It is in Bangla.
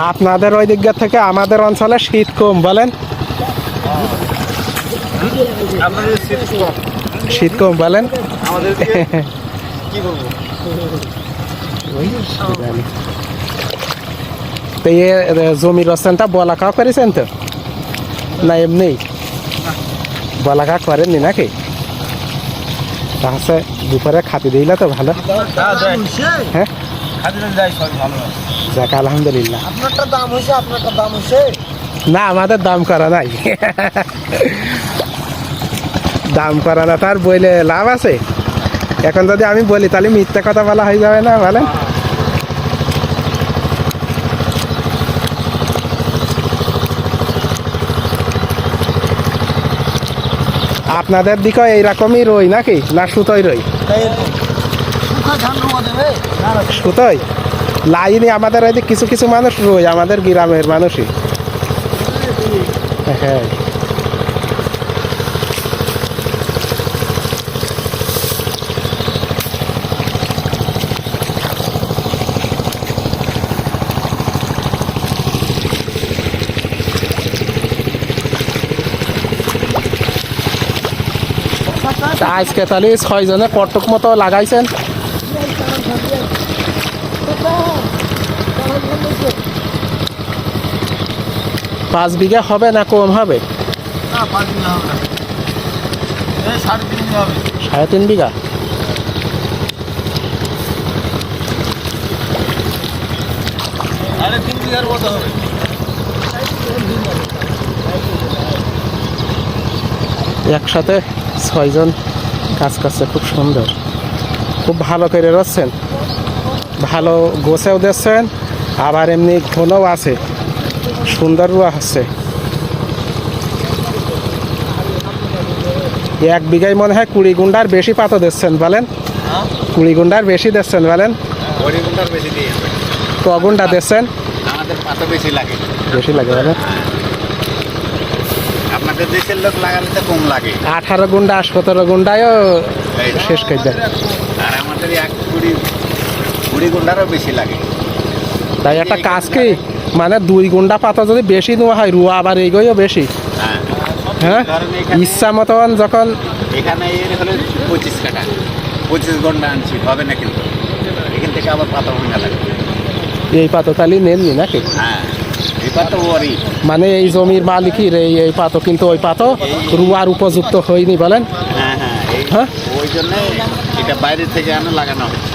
আপনাদের ওই দিক থেকে আমাদের অঞ্চলে শীত কম বলেন? শীত কম বলেন? তো এ, জমির রসনটা বলাকা করেছেন তো? না এমনি? বলাকা করেননি নাকি? তাহলে দুপুরে খাতি দিলে তো ভালো। হ্যাঁ? খাদিলে যাই সবাই ভালো আছে। যাক আলহামদুলিল্লাহ। আপনারটা দাম হয়েছে আপনারটা দাম হয়েছে? না আমাদের দাম করা নাই। দাম করা না তার বইলে লাভ আছে। এখন যদি আমি বলি তাহলে মিথ্যা কথা বলা হয়ে যাবে না বলেন। আপনাদের দিকে এইরকমই রই নাকি? না সুতোই রই? রোয়া সুতোই লাইনে আমাদের ওই কিছু কিছু মানুষ রই আমাদের গ্রামের মানুষই। হ্যাঁ তা আজকে তাহলে ছয় জনে কটক মতো লাগাইছেন। পাঁচ বিঘা হবে না কম হবে? সাড়ে তিন বিঘা একসাথে ছয়জন কাজ করছে খুব সুন্দর। খুব ভালো করে রচ্ছেন। ভালো গোছেও দিচ্ছেন। আবার এমনি ঘনও আছে সুন্দর রুয়া হচ্ছে এক বিঘায় মনে হয় কুড়ি গুন্ডার বেশি পাতো দিচ্ছেন বলেন? হ্যাঁ? কুড়ি গুন্ডার বেশি দিচ্ছেন বলেন? ক গুন্ডা দিচ্ছেন? আমাদের পাতা বেশি লাগে। বেশি লাগে বলেন। আপনাদের দেশের লোক লাগালে কম লাগে। আঠারো গুন্ডা সতেরো গুন্ডায়ও শেষ করে দেয় আর আমাদের এক কুড়ি কুড়ি ঘন্টারও বেশি লাগে। তাই একটা কাজ কি? মানে দুই গুন্ডা পাতা যদি বেশি নেওয়া হয় রুয়া আবার এইগুলো বেশি। হ্যাঁ? হ্যাঁ? ইচ্ছা মতন যখন এখানে এর হলে পঁচিশ কাটা পঁচিশ ঘণ্টা আনছি হবে না কিন্তু। এখান থেকে আবার পাতা ভাঙা লাগে এই পাতো তালি নেননি নাকি? হ্যাঁ মানে এই জমির মালিকের এই এই পাতো কিন্তু ওই পাতো রুয়ার উপযুক্ত হয়নি বলেন? হ্যাঁ হ্যাঁ হ্যাঁ? ওই জন্য এটা বাইরে থেকে আনা লাগানো হচ্ছে।